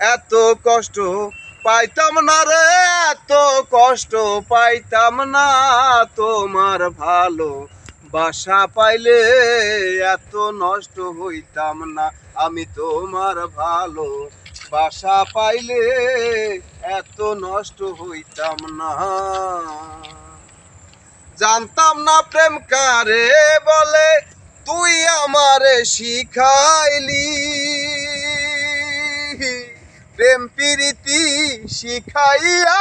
এত কষ্ট পাইতাম না রে, এত কষ্ট পাইতাম না। তোমার ভালো বাসা পাইলে এত নষ্ট হইতাম না। আমি তোমার ভালো বাসা পাইলে এত নষ্ট হইতাম না। জানতাম না প্রেম কারে বলে, তুই আমারে শিখাইলি। শিখাইয়া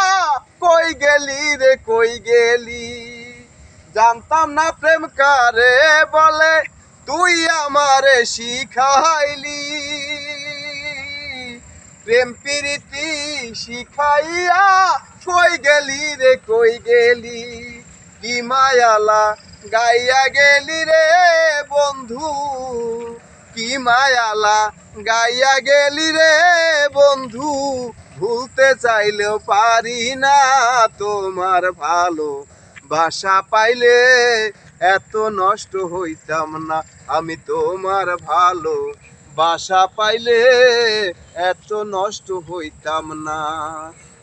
কই গেলি রে, কই গেলি? জানতাম না প্রেম কারে বলে, তুই আমারে শিখাইলি। প্রেম প্রীতি শিখাইয়া কই গেলি রে, কই গেলি? কি মায়ালা গাইয়া গেলি রে, বন্ধু? কি মায়ালা গাইয়া গেলি রে বন্ধু, ভুলতে চাইলেও পারি না তোমার ভালো বাসা পাইলে এত নষ্ট হইতাম না আমি তোমার ভালো বাসা পাইলে এত নষ্ট হইতাম না,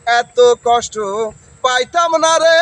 এত কষ্ট পাইতাম না রে।